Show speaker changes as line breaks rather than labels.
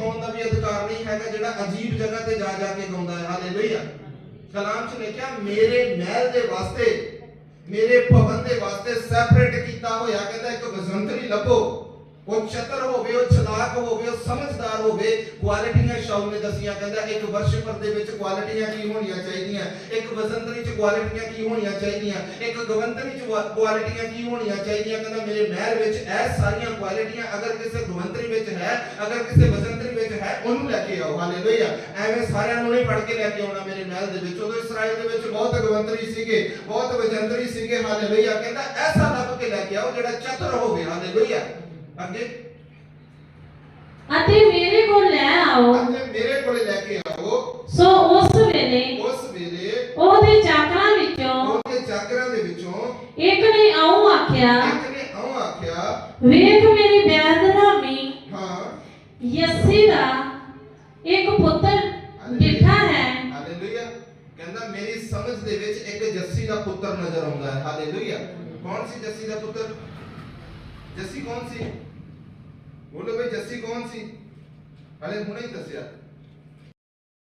ਆਉਣ ਦਾ ਵੀ ਅਧਿਕਾਰ ਨਹੀਂ ਹੈਗਾ ਜਿਹੜਾ ਅਜੀਬ ਜਗ੍ਹਾ ਤੇ ਜਾ ਜਾ ਕੇ ਗਾਉਂਦਾ ਹੈ। ਹਾਲੇਲੂਇਆ। ਕਲਾਮ 'ਚ ਲਿਖਿਆ ਮੇਰੇ ਮਹਿਲ ਦੇ ਵਾਸਤੇ, ਮੇਰੇ ਭਵਨ ਦੇ ਵਾਸਤੇ ਸੈਪਰੇਟ ਕੀਤਾ ਹੋਇਆ, ਕਹਿੰਦਾ ਇੱਕ ਵਜ਼ੰਤਰੀ ਲੱਭੋ। ਉਹ ਚਤਰ ਹੋਵੇ, ਉਹ ਚਲਾਕ ਹੋਵੇ, ਉਹ ਸਮਝਦਾਰ ਹੋਵੇ ਕੁਆਲਿਟੀਆਂ ਸ਼ਾਉਲ ਨੇ ਦਸੀਆਂ। ਕਹਿੰਦਾ, ਇੱਕ ਵਰਸ਼ਿਪਰ ਦੇ ਵਿੱਚ ਕੁਆਲਿਟੀਆਂ ਕੀ ਹੋਣੀਆਂ ਚਾਹੀਦੀਆਂ? ਇੱਕ ਵਜ਼ੰਤਰੀ 'ਚ ਕੁਆਲਿਟੀਆਂ ਕੀ ਹੋਣੀਆਂ ਚਾਹੀਦੀਆਂ? ਇੱਕ ਗਵੰਤਰੀ 'ਚ ਕੁਆਲਿਟੀਆਂ ਕੀ ਹੋਣੀਆਂ ਚਾਹੀਦੀਆਂ? ਕਹਿੰਦਾ, ਮੇਰੇ ਮਹਿਲ ਵਿੱਚ ਇਹ ਸਾਰੀਆਂ ਕੁਆਲਿਟੀਆਂ ਅਗਰ ਕਿਸੇ ਗਵੰਤਰੀ ਵਿੱਚ ਹੈ, ਅਗਰ ਕਿਸੇ ਹੈ ਉਹਨੂੰ ਲੈ ਕੇ ਆਓ ਹਾਲੇਲੂਇਆ। ਐਵੇਂ ਸਾਰਿਆਂ ਨੂੰ ਨਹੀਂ ਫੜ ਕੇ ਲੈ ਕੇ ਆਉਣਾ ਮੇਰੇ ਮਹਿਲ ਦੇ ਵਿੱਚ। ਉਦੋਂ ਇਸਰਾਇਲ ਦੇ ਵਿੱਚ ਬਹੁਤ ਗਵੰਤਰੀ ਸੀਗੇ ਬਹੁਤ ਵਜੰਤਰੀ ਸੀਗੇ ਹਾਲੇਲੂਇਆ। ਕਹਿੰਦਾ ਐਸਾ ਲੱਭ ਕੇ ਲੈ ਕੇ ਆਓ ਜਿਹੜਾ ਚਤਰ ਹੋਵੇ ਹਾਲੇਲੂਇਆ। ਅੱਗੇ?
ਅਤੇ ਮੇਰੇ ਕੋਲ ਲੈ ਆਓ।
ਅਤੇ ਮੇਰੇ ਕੋਲੇ ਲੈ ਕੇ ਆਓ।
ਸੋ ਉਸ ਵੇਲੇ
ਉਸ ਵੇਲੇ
ਉਹਦੇ ਚਾਕਰਾਂ ਵਿੱਚੋਂ
ਉਹਦੇ ਚਾਕਰਾਂ ਦੇ ਵਿੱਚੋਂ
ਇੱਕ ਨੇ ਆਉਂ ਆਖਿਆ
ਇੱਕ ਨੇ ਆਉਂ ਆਖਿਆ
ਵੇਖ ਮੇਰੀ
ਹਾਂ
ਯੱਸੀ ਦਾ ਇੱਕ ਪੁੱਤਰ ਡਿੱਠਾ ਹੈ।
ਹਾਲੇਲੂਇਆ ਕਹਿੰਦਾ ਮੇਰੀ ਸਮਝ ਦੇ ਵਿੱਚ ਇੱਕ ਜੱਸੀ ਦਾ ਪੁੱਤਰ ਨਜ਼ਰ ਆਉਂਦਾ ਹੈ। ਹਾਲੇਲੂਇਆ ਕੌਣ ਸੀ ਜੱਸੀ ਦਾ ਪੁੱਤਰ? ਜੱਸੀ ਕੌਣ ਸੀ? ਬੋਲੋ ਬਈ ਜੱਸੀ ਕੌਣ ਸੀ? ਹਲੇ ਹੁਣੇ ਹੀ ਦੱਸਿਆ।